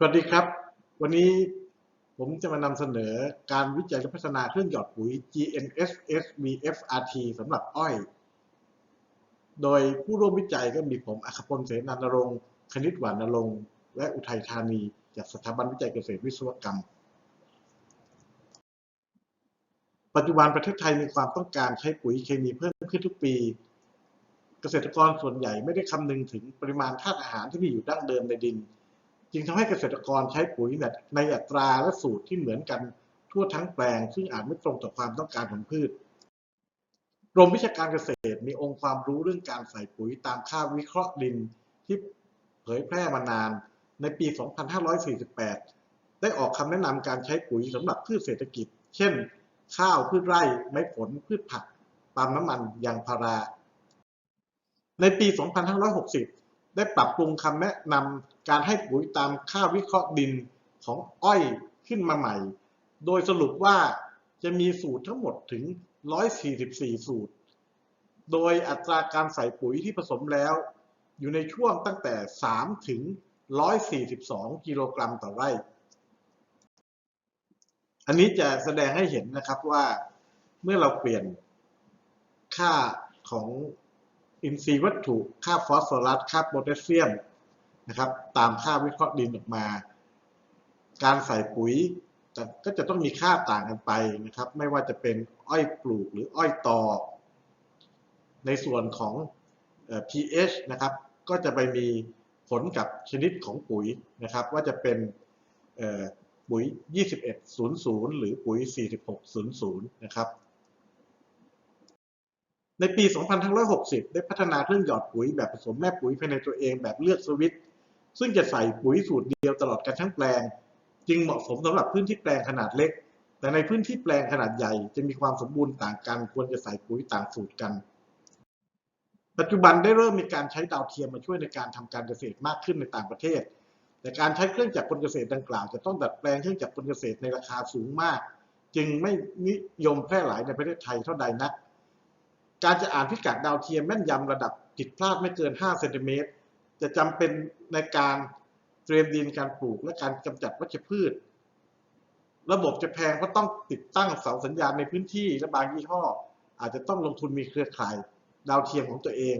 สวัสดีครับ วันนี้ผมจะมานำเสนอการวิจัยและพัฒนาเครื่องหยอดปุ๋ย GNSS VFRT สำหรับอ้อย โดยผู้ร่วมวิจัยก็มีผมอัคพลเสนานรงค์คณิตหวานนรงค์และอุทัยธานี จากสถาบันวิจัยเกษตรวิศวกรรม ปัจจุบันประเทศไทยมีความต้องการใช้ปุ๋ยเคมีเพิ่มขึ้นทุกปี เกษตรกรส่วนใหญ่ไม่ได้คำนึงถึงปริมาณธาตุอาหารที่มีอยู่ดั้งเดิมในดิน จึงทำให้เกษตรกรใช้ปุ๋ยในอัตราและสูตรที่เหมือนกันทั่วทั้งแปลง ซึ่งอาจไม่ตรงต่อความต้องการของพืชกรมวิชาการเกษตรมีองค์ความรู้เรื่องการใส่ปุ๋ยตามค่าวิเคราะห์ดินที่เผยแพร่มานาน ในปี 2548 ได้ออกคำแนะนำการใช้ปุ๋ยสำหรับพืชเศรษฐกิจ เช่น ข้าวพืชไร่ ไม้ผล พืชผัก ปาล์มน้ำมัน ยางพารา ในปี 2560 ได้ปรับปรุงคำแนะนำการให้ปุ๋ยตามค่าวิเคราะห์ดินของอ้อยขึ้นมาใหม่ โดยสรุปว่าจะมีสูตรทั้งหมดถึง 144 สูตร โดยอัตราการใส่ปุ๋ยที่ผสมแล้ว อยู่ในช่วงตั้งแต่ 3 ถึง 142 กิโลกรัมต่อไร่ อันนี้จะแสดงให้เห็นนะครับว่าเมื่อเราเปลี่ยนค่าของ อินทรีย์วัตถุค่าฟอสฟอรัสค่าโพแทสเซียมนะครับตามค่าวิเคราะห์ดินออกมา การใส่ปุ๋ยก็จะต้องมีค่าต่างกันไปนะครับ ไม่ว่าจะเป็นอ้อยปลูกหรืออ้อยตอ ในส่วนของ pH นะครับ ก็จะไปมีผลกับชนิดของปุ๋ยนะครับ ว่าจะเป็นปุ๋ย 2100 หรือปุ๋ย 4600 นะครับ ในปี 2560 ได้พัฒนาเครื่องหยอดปุ๋ยแบบผสมแม่ปุ๋ยภายในตัวเองแบบเลือกสวิตช์ซึ่งจะใส่ปุ๋ยสูตรเดียวตลอดกันทั้งแปลง จึงเหมาะสมสำหรับพื้นที่แปลงขนาดเล็ก แต่ในพื้นที่แปลงขนาดใหญ่จะมีความสมบูรณ์ต่างกัน ควรจะใส่ปุ๋ยต่างสูตรกัน ปัจจุบันได้เริ่มมีการใช้ดาวเทียมมาช่วยในการทำการเกษตรมากขึ้นในต่างประเทศ แต่การใช้เครื่องจักรกลเกษตรดังกล่าวจะต้องดัดแปลงเครื่องจักรกลเกษตรในราคาสูงมาก จึงไม่นิยมแพร่หลายในประเทศไทยเท่าใดนัก การจะอ่านพิกัดดาวเทียมแม่นยำระดับผิดพลาดไม่เกิน 5 เซนติเมตร จะจำเป็นในการเตรียมดินการปลูกและการกำจัดวัชพืช ระบบจะแพงเพราะต้องติดตั้งเสาสัญญาณในพื้นที่และบางยี่ห้อ อาจจะต้องลงทุนมีเครือข่ายดาวเทียมของตัวเอง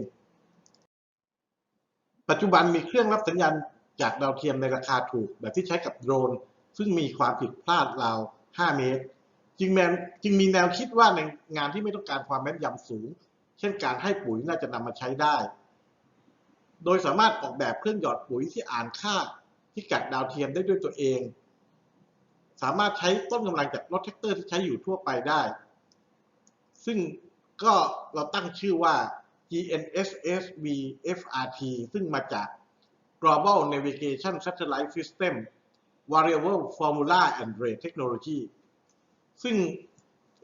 ปัจจุบันมีเครื่องรับสัญญาณจากดาวเทียมในราคาถูกแบบที่ใช้กับโดรน ซึ่งมีความผิดพลาดราว 5 เมตร จึงแมนจึงมีแนวคิดว่าในงานที่ไม่ต้องการความแม่นยำสูง เช่นการให้ปุ๋ยน่าจะนำมาใช้ได้ โดยสามารถออกแบบเครื่องหยอดปุ๋ยที่อ่านค่าพิกัดดาวเทียมได้ด้วยตัวเอง สามารถใช้ต้นกำลังจากรถแท็กเตอร์ที่ใช้อยู่ทั่วไปได้ ซึ่งก็เราตั้งชื่อว่า GNSS VFRT ซึ่งมาจาก Global Navigation Satellite System Variable Formula and Rate Technology ซึ่ง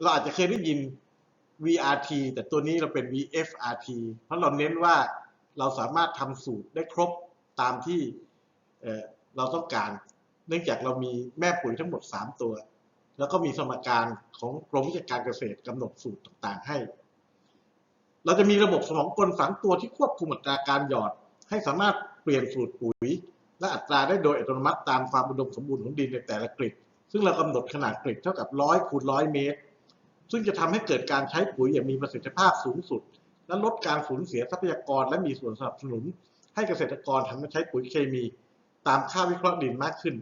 เราอาจจะเคยได้ยิน VRT แต่ตัวนี้เราเป็น VFRT เพราะเราเน้นว่าเราสามารถทำสูตรได้ครบตามที่เราต้องการ เนื่องจากเรามีแม่ปุ๋ยทั้งหมด 3 ตัว แล้วก็มีสมการของกรมวิชาการเกษตรกำหนดสูตรต่างๆ ให้ เราจะมีระบบสมองกลฝังตัวที่ควบคุมอัตราการหยอด ให้สามารถเปลี่ยนสูตรปุ๋ย และอัตราได้โดยอัตโนมัติตามความอุดมสมบูรณ์ของดินในแต่ละกริด ซึ่งเรากำหนดขนาดกริดเท่ากับ100คูณ100เมตร ซึ่งจะทำให้เกิดการใช้ปุ๋ยอย่างมีประสิทธิภาพสูงสุด และลดการสูญเสียทรัพยากร และมีส่วนสนับสนุน ให้เกษตรกรหันมาใช้ปุ๋ยเคมี ตามค่าวิเคราะห์ดินมากขึ้น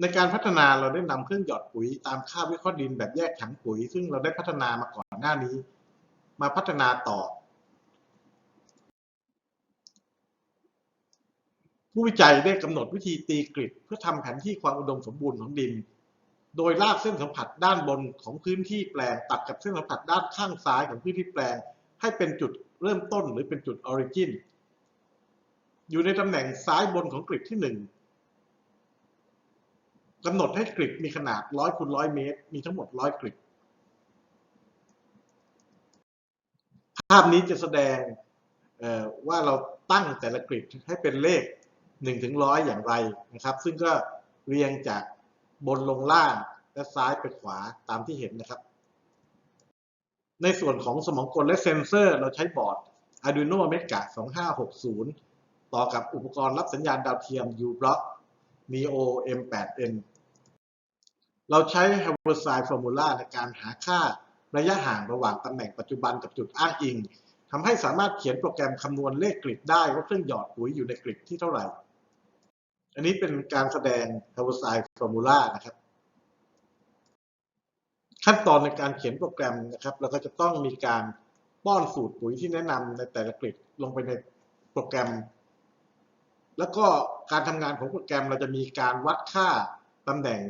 ในการพัฒนาเราได้นำเครื่องหยอดปุ๋ยตามค่าวิเคราะห์ดินแบบแยกถังปุ๋ย ซึ่งเราได้พัฒนามาก่อนหน้านี้ มาพัฒนาต่อ ผู้วิจัยได้กำหนดวิธีตีกริดเพื่อทำแผนที่ความอุดมสมบูรณ์ของดิน โดยลากเส้นสัมผัสด้านบนของพื้นที่แปลงตัดกับเส้นสัมผัสด้านข้างซ้ายของพื้นที่แปลง ให้เป็นจุดเริ่มต้นหรือเป็นจุดออริจินอยู่ในตำแหน่งซ้ายบนของกริดที่ 1กำหนดให้กริดมีขนาด 100คูณ100 เมตร มีทั้งหมด 100 กริดภาพนี้จะแสดงว่าเราตั้งแต่ละกริดให้เป็นเลข 1ถึง100อย่างไรนะครับ ซึ่งก็เรียงจากบนลงล่างและซ้ายไปขวาตามที่เห็นนะครับ ในส่วนของสมองกลและเซนเซอร์เราใช้บอร์ด Arduino Mega 2560 ต่อกับอุปกรณ์รับสัญญาณดาวเทียม U-Block Neo M8N เราใช้ Haverside Formula ในการหาค่าระยะห่างระหว่างตำแหน่งปัจจุบันกับจุดอ้างอิงทำให้สามารถเขียนโปรแกรมคำนวณเลขกริดได้ว่าเครื่องหยอดปุ๋ยอยู่ในกริดที่เท่าไหร่ อันนี้เป็นการแสดง Haverside Formula นะครับ ขั้นตอนในการเขียนโปรแกรมนะครับ เราก็จะต้องมีการป้อนสูตรปุ๋ยที่แนะนำในแต่ละกริดลงไปในโปรแกรม แล้วก็การทำงานของโปรแกรมเราจะมีการวัดค่าตำแหน่ง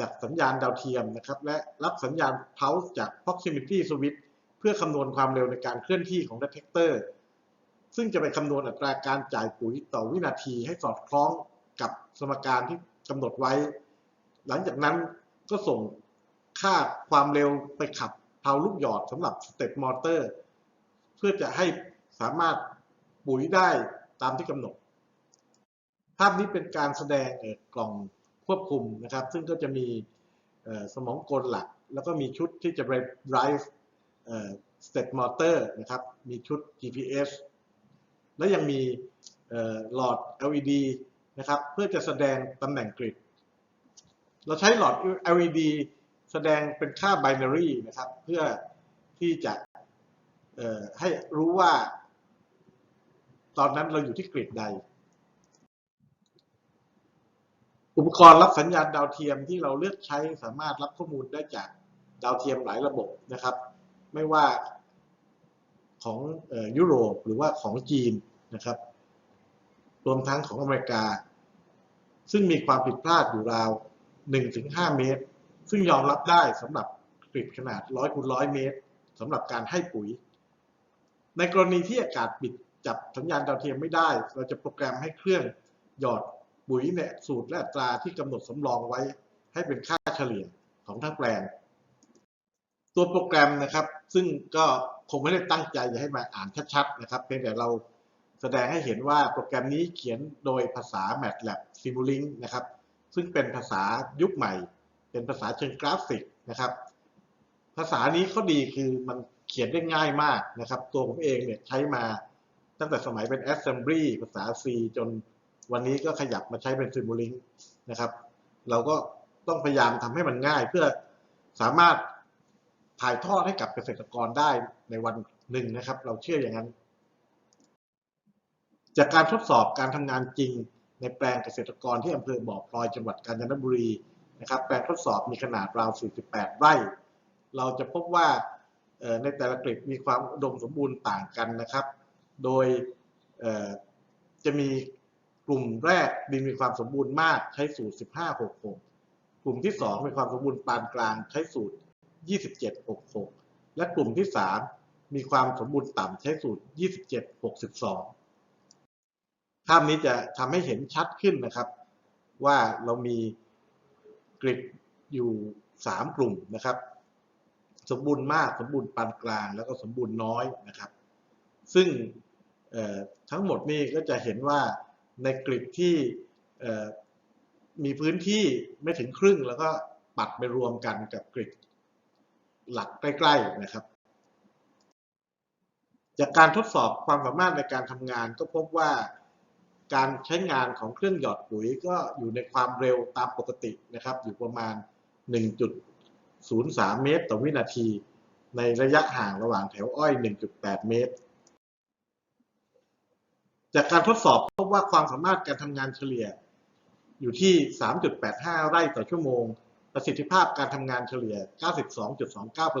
จากสัญญาณดาวเทียมนะครับ และรับสัญญาณ pulse จาก proximity switch เพื่อคำนวณความเร็วในการเคลื่อนที่ของ detector ซึ่งจะไปคำนวณอัตราการจ่ายปุ๋ยต่อวินาทีให้สอดคล้อง กับสมการที่กำหนดไว้ หลังจากนั้นก็ส่งค่าความเร็วไปขับเพาลูกหยอดสำหรับสเต็ปมอเตอร์ เพื่อจะให้สามารถปุ๋ยได้ตามที่กำหนด ภาพนี้เป็นการแสดงกล่องควบคุมนะครับ ซึ่งก็จะมีสมองกลหลัก แล้วก็มีชุดที่จะไป drive เอ่อ step motor นะครับ มีชุด GPS และยังมีหลอด LED นะครับเพื่อจะแสดงตำแหน่งกริด เราใช้หลอด LED แสดงเป็นค่า binary นะครับเพื่อที่จะให้รู้ว่า ตอนนั้นเราอยู่ที่กริดใด อุปกรณ์รับสัญญาณดาวเทียมที่เราเลือกใช้สามารถรับข้อมูลได้จากดาวเทียมหลายระบบนะครับ ไม่ว่าของออยุโรปหรือว่าของจีนนะครับ รวมทั้งของอเมริกา ซึ่งมีความผิดพลาดอยู่ราว 1-5 เมตร ซึ่งยอมรับได้สำหรับกริดขนาด 100คูณ100 เมตรสำหรับการให้ปุ๋ย ในกรณีที่อากาศปิดจับสัญญาณดาวเทียมไม่ได้ เราจะโปรแกรมให้เครื่องหยอดปุ๋ยเนี่ยสูตรและอัตราที่กำหนดสำรองไว้ ให้เป็นค่าเฉลี่ยของทั้งแปลง ตัวโปรแกรมนะครับ ซึ่งก็คงไม่ได้ตั้งใจจะให้มาอ่านชัดๆนะครับเพียงแต่เรา แสดงให้เห็นว่าโปรแกรมนี้เขียนโดยภาษา MATLAB Simulink นะครับ ซึ่งเป็นภาษายุคใหม่ เป็นภาษาเชิงกราฟิกนะครับ ภาษานี้ข้อดีคือมันเขียนได้ง่ายมากนะครับ ตัวผมเองเนี่ยใช้มาตั้งแต่สมัยเป็น Assembly ภาษา C จนวันนี้ก็ขยับมาใช้เป็น Simulink นะครับ เราก็ต้องพยายามทำให้มันง่ายเพื่อสามารถถ่ายทอดให้กับเกษตรกรได้ในวันหนึ่งนะครับ เราเชื่ออย่างนั้น จากการทดสอบการทำงานจริง ในแปลงเกษตรกรที่อำเภอบ่อพลอยจังหวัดกาญจนบุรีนะครับแปลงทดสอบมีขนาดราว 48 ไร่ เราจะพบว่าในแต่ละกลีบมีความอุดมสมบูรณ์ต่างกันนะครับ โดยจะมีกลุ่มแรกดินมีความสมบูรณ์มากใช้สูตร 1566 กลุ่มที่ 2 มีความสมบูรณ์ปานกลางใช้สูตร 2766 และกลุ่มที่ 3 มีความสมบูรณ์ต่ำใช้สูตร 2762 ภาพนี้จะทำให้เห็นชัดขึ้นนะครับ ว่าเรามีกริดอยู่ 3 กลุ่มนะครับ สมบูรณ์มากสมบูรณ์ปานกลาง แล้วก็สมบูรณ์น้อยนะครับ ซึ่งทั้งหมดนี่ก็จะเห็นว่าในกริดที่มีพื้นที่ไม่ถึงครึ่งแล้วก็ปัดไปรวมกันกับกริดหลักใกล้ๆนะครับ จากการทดสอบความสามารถในการทำงานก็พบว่า การใช้งานของเครื่องหยอดปุ๋ยก็อยู่ในความเร็วตามปกตินะครับ อยู่ประมาณ 1.03 เมตรต่อวินาที ในระยะห่างระหว่างแถวอ้อย 1.8 เมตร จากการทดสอบพบว่าความสามารถการทำงานเฉลี่ย อยู่ที่ 3.85 ไร่ต่อชั่วโมง ประสิทธิภาพการทำงานเฉลี่ย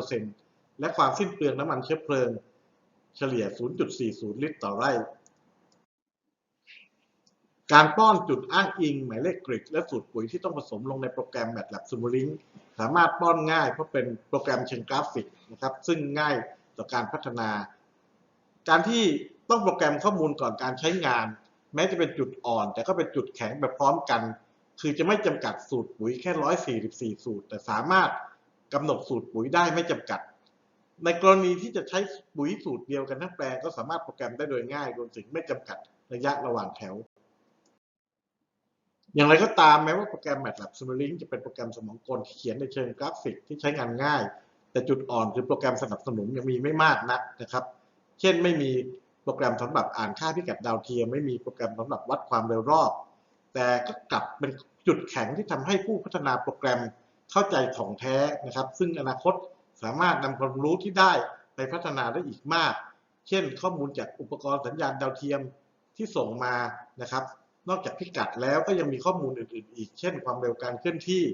92.29%และความสิ้นเปลืองน้ำมันเชื้อเพลิง เฉลี่ย 0.40 ลิตรต่อไร่ การป้อนจุดอ้างอิง หมายเลขกริดและสูตรปุ๋ยที่ต้องผสมลงในโปรแกรม MATLAB Simulink สามารถป้อนง่ายเพราะเป็นโปรแกรมเชิงกราฟิกนะครับ ซึ่งง่ายต่อการพัฒนา การที่ต้องโปรแกรมข้อมูลก่อนการใช้งาน แม้จะเป็นจุดอ่อน แต่ก็เป็นจุดแข็งแบบพร้อมกัน คือจะไม่จำกัดสูตรปุ๋ยแค่ 144 สูตร แต่สามารถกำหนดสูตรปุ๋ยได้ไม่จำกัด ในกรณีที่จะใช้ปุ๋ยสูตรเดียวกันทั้งแปลงก็สามารถโปรแกรมได้โดยง่ายรวมถึงไม่จำกัดระยะระหว่างแถว อย่างไรก็ตามแม้ว่าโปรแกรม MATLAB Simulink จะเป็นโปรแกรมสมองกลที่เขียนในเชิงกราฟิกที่ใช้งานง่าย แต่จุดอ่อนคือโปรแกรมสนับสนุนยังมีไม่มากนักนะครับ เช่นไม่มีโปรแกรมสำหรับอ่านค่าพิกัดดาวเทียมไม่มีโปรแกรมสำหรับวัดความเร็วรอบ แต่ก็กลับเป็นจุดแข็งที่ทำให้ผู้พัฒนาโปรแกรมเข้าใจของแท้นะครับ ซึ่งอนาคตสามารถนำความรู้ที่ได้ไปพัฒนาได้อีกมาก เช่น ข้อมูลจากอุปกรณ์สัญญาณดาวเทียมที่ส่งมานะครับ นอกจากพิกัดแล้วก็ยังมีข้อมูลอื่นๆ อีก เช่น ความเร็วการเคลื่อนที่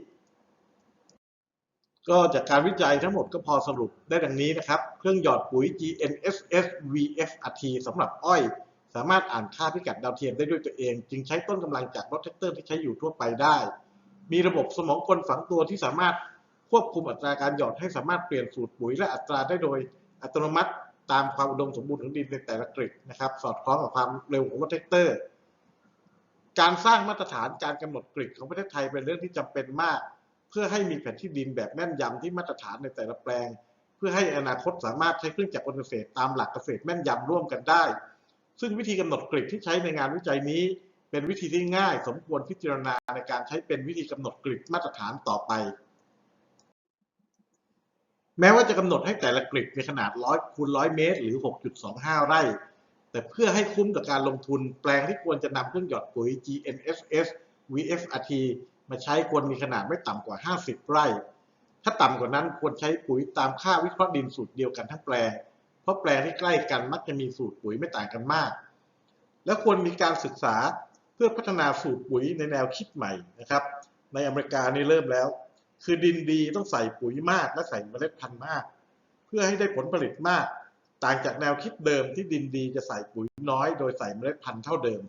ก็จากการวิจัยทั้งหมดก็พอสรุปได้ดังนี้นะครับ เครื่องหยอดปุ๋ย GNSS VFRT สำหรับอ้อย สามารถอ่านค่าพิกัดดาวเทียมได้ด้วยตัวเอง จึงใช้ต้นกำลังจากรถแท็กเตอร์ที่ใช้อยู่ทั่วไปได้ มีระบบสมองกลฝังตัวที่สามารถควบคุมอัตราการหยอดให้สามารถเปลี่ยนสูตรปุ๋ยและอัตราได้โดยอัตโนมัติตามความอุดมสมบูรณ์ของดินในแต่ละกริดนะครับ สอดคล้องกับความเร็วของรถแท็กเตอร์ การสร้างมาตรฐานการกำหนดกริดของประเทศไทยเป็นเรื่องที่จำเป็นมาก เพื่อให้มีแผนที่ดินแบบแม่นยำที่มาตรฐานในแต่ละแปลง เพื่อให้อนาคตสามารถใช้เครื่องจักรกลเกษตรตามหลักเกษตรแม่นยำร่วมกันได้ ซึ่งวิธีกำหนดกริดที่ใช้ในงานวิจัยนี้ เป็นวิธีที่ง่าย สมควรพิจารณาในการใช้เป็นวิธีกำหนดกริดมาตรฐานต่อไป แม้ว่าจะกำหนดให้แต่ละกริดมีขนาด100คูณ100 เมตร หรือ 6.25 ไร่ แต่เพื่อให้คุ้มกับการลงทุนแปลงที่ควรจะนำเครื่องหยอดปุ๋ย GNSS VFRT มาใช้ควรมีขนาดไม่ต่ำกว่า 50 ไร่ ถ้าต่ำกว่านั้นควรใช้ปุ๋ยตามค่าวิเคราะห์ดินสูตรเดียวกันทั้งแปลง เพราะแปลงที่ใกล้กันมักจะมีสูตรปุ๋ยไม่ต่างกันมาก และควรมีการศึกษาเพื่อพัฒนาสูตรปุ๋ยในแนวคิดใหม่นะครับ ในอเมริกานี่เริ่มแล้ว คือดินดีต้องใส่ปุ๋ยมากและใส่เมล็ดพันธุ์มาก เพื่อให้ได้ผลผลิตมาก ต่างจากแนวคิดเดิมที่ดินดีจะใส่ปุ๋ยน้อยโดยใส่เมล็ดพันธุ์เท่าเดิม